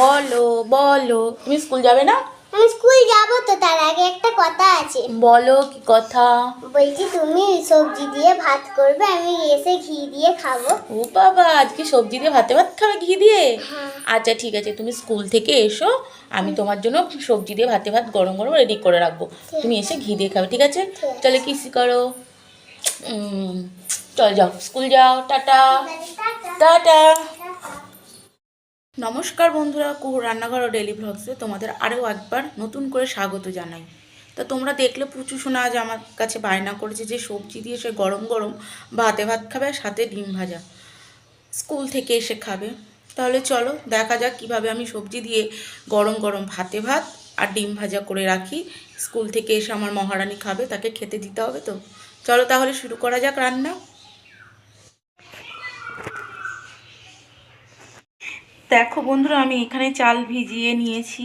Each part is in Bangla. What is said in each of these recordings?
বলো বলো। তুমি স্কুল যাবে না? আমি স্কুল যাব তো তার আগে একটা কথা আছে। বলো কি কথা? বলছি তুমি সবজি দিয়ে ভাত করবে আমি এসে ঘি দিয়ে খাব। ও বাবা আজকে সবজি দিয়ে ভাতে ভাত খাবে ঘি দিয়ে? হ্যাঁ। আচ্ছা ঠিক আছে তুমি স্কুল থেকে এসো আমি তোমার জন্য সবজি দিয়ে ভাতে ভাত গরম গরম রেডি করে রাখব। তুমি এসে ঘি দিয়ে খাবে ঠিক আছে? ঠিক আছে। চলে কিসি করো? চল যাও স্কুল যাও টাটা। টাটা। নমস্কার বন্ধুরা, কুহু রান্নাঘর ও ডেলি ভ্লগসে তোমাদের আরও একবার নতুন করে স্বাগত জানাই। তা তোমরা দেখলে প্রচুর শোনা আজ আমার কাছে বায়না করেছে যে সবজি দিয়ে সে গরম গরম ভাতে ভাত খাবে আর সাথে ডিম ভাজা। স্কুল থেকে এসে খাবে। তাহলে চলো দেখা যাক কীভাবে আমি সবজি দিয়ে গরম গরম ভাতে ভাত আর ডিম ভাজা করে রাখি। স্কুল থেকে এসে আমার মহারানী খাবে, তাকে খেতে দিতে হবে তো। চলো তাহলে শুরু করা যাক রান্না। দেখো বন্ধুরা, আমি এখানে চাল ভিজিয়ে নিয়েছি,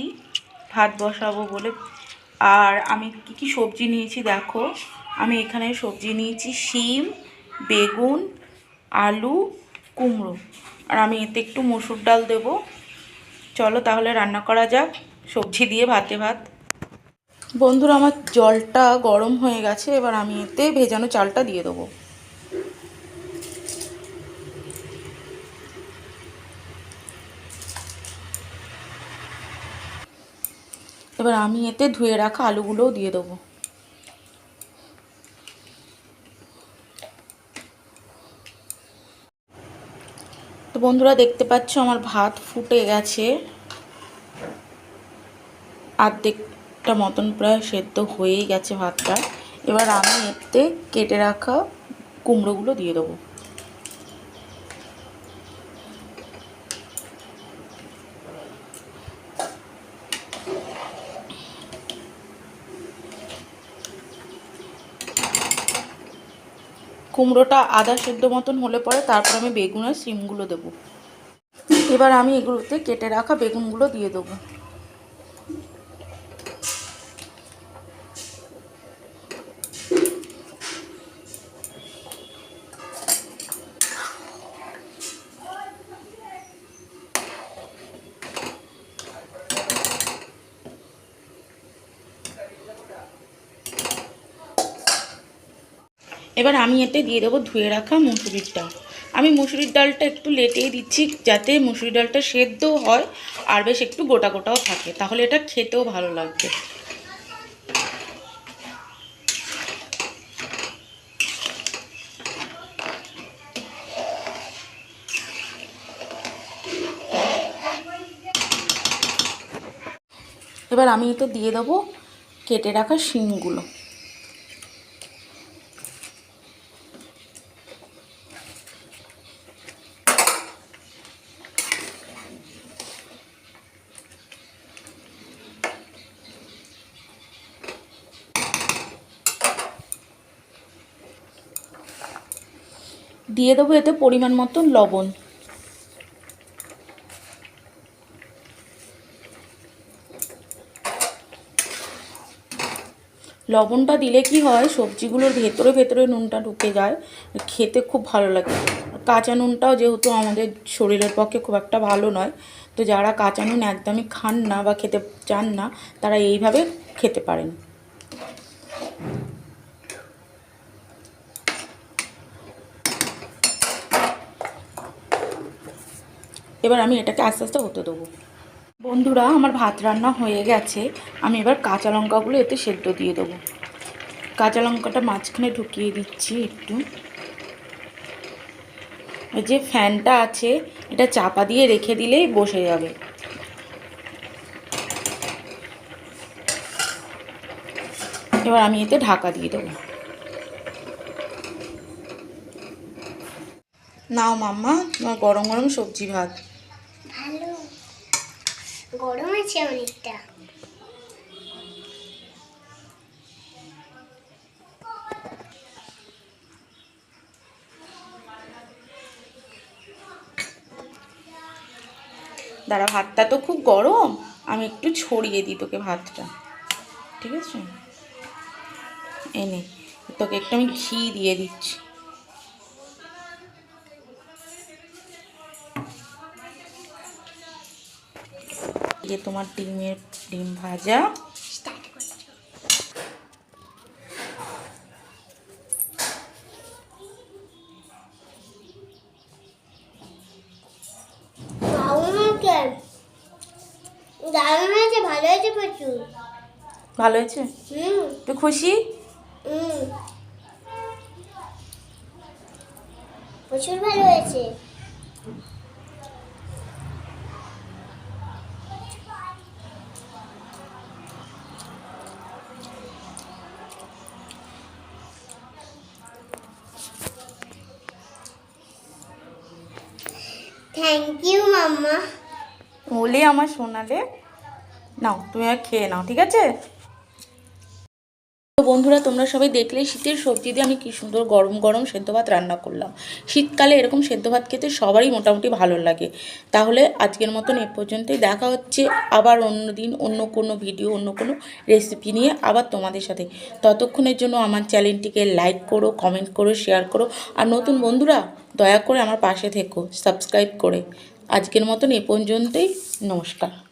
ভাত বসাবো বলে। আর আমি কি কি সবজি নিয়েছি দেখো। আমি এখানে সবজি নিয়েছি শিম, বেগুন, আলু, কুমড়ো। আর আমি এতে একটু মসুর ডাল দেবো। চলো তাহলে রান্না করা যাক, সবজি দিয়ে ভাতে ভাত। বন্ধুরা, আমার জলটা গরম হয়ে গেছে, এবার আমি এতে ভেজানো চালটা দিয়ে দেবো। এবার আমি এতে ধুয়ে রাখা আলুগুলোও দিয়ে দেবো। তো বন্ধুরা দেখতে পাচ্ছ আমার ভাত ফুটে গেছে। আর্ধেকটা মতন প্রায় সেদ্ধ হয়েই গেছে ভাতটা। এবার আমি এতে কেটে রাখা কুমড়োগুলো দিয়ে দেবো। কুমড়োটা আদা সেদ্ধ মতন হলে পরে তারপর আমি বেগুনের সিমগুলো দেবো। এবার আমি এগুলোতে কেটে রাখা বেগুনগুলো দিয়ে দেবো। এবার আমি এতে দিয়ে দেবো ধুয়ে রাখা মুসুরির ডাল। আমি মুসুরির ডালটা একটু লেটেই দিচ্ছি যাতে মুসুরির ডালটা সেদ্ধও হয় আর বেশ একটু গোটা গোটাও থাকে। তাহলে এটা খেতেও ভালো লাগবে। এবার আমি এতে দিয়ে দেবো কেটে রাখা শিমগুলো। দিয়ে দেবো এতে পরিমাণ মতন লবণ। লবণটা দিলে কি হয়, সবজিগুলোর ভেতরে ভেতরে নুনটা ঢুকে যায়, খেতে খুব ভালো লাগে। কাঁচা নুনটাও যেহেতু আমাদের শরীরের পক্ষে খুব একটা ভালো নয়, তো যারা কাঁচা নুন একদমই খান না বা খেতে চান না, তারা এইভাবে খেতে পারেন। এবার আমি এটাকে আস্তে আস্তে হতে দেবো। বন্ধুরা, আমার ভাত রান্না হয়ে গেছে। আমি এবার কাঁচা লঙ্কাগুলো এতে সেদ্ধ দিয়ে দেবো। কাঁচা লঙ্কাটা মাঝখানে ঢুকিয়ে দিচ্ছি একটু। ওই যে ফ্যানটা আছে, এটা চাপা দিয়ে রেখে দিলেই বসে যাবে। এবার আমি এতে ঢাকা দিয়ে দেবো। নাও মাম্মা, তোমার গরম গরম সবজি ভাত। গরম আছে অনেকটা। দাঁড়া, ভাতটা তো খুব গরম। আমি একটু ছড়িয়ে দিই তোকে ভাতটা। ঠিক আছে? এনে, তোকে একটু আমি ঘি দিয়ে দিচ্ছি। যে তোমার ডিমের ডিম ভাজা। দারুণ হয়েছে ভালো হয়েছে প্রচুর ভালো হয়েছে? হুম। তুই খুশি? হুম। প্রচুর ভালো হয়েছে। থ্যাংক ইউ মাম্মা বলে আমার সোনালে নাও তুমি আর খেয়ে নাও ঠিক আছে? বন্ধুরা, তোমরা সবাই দেখলে শীতের সবজি দিয়ে আমি কি সুন্দর গরম গরম সেদ্ধ ভাত রান্না করলাম। শীতকালে এরকম সেদ্ধ ভাত খেতে সবারই মোটামুটি ভালো লাগে। তাহলে আজকের মতন এ পর্যন্তই। দেখা হচ্ছে আবার অন্য দিন, অন্য কোনো ভিডিও, অন্য কোনো রেসিপি নিয়ে আবার তোমাদের সাথে। ততক্ষণের জন্য আমার চ্যানেলটিকে লাইক করো কমেন্ট করো শেয়ার করো। আর নতুন বন্ধুরা, দয়া করে আমার পাশে থেকো সাবস্ক্রাইব করে। আজকের মতন এ পর্যন্তই। নমস্কার।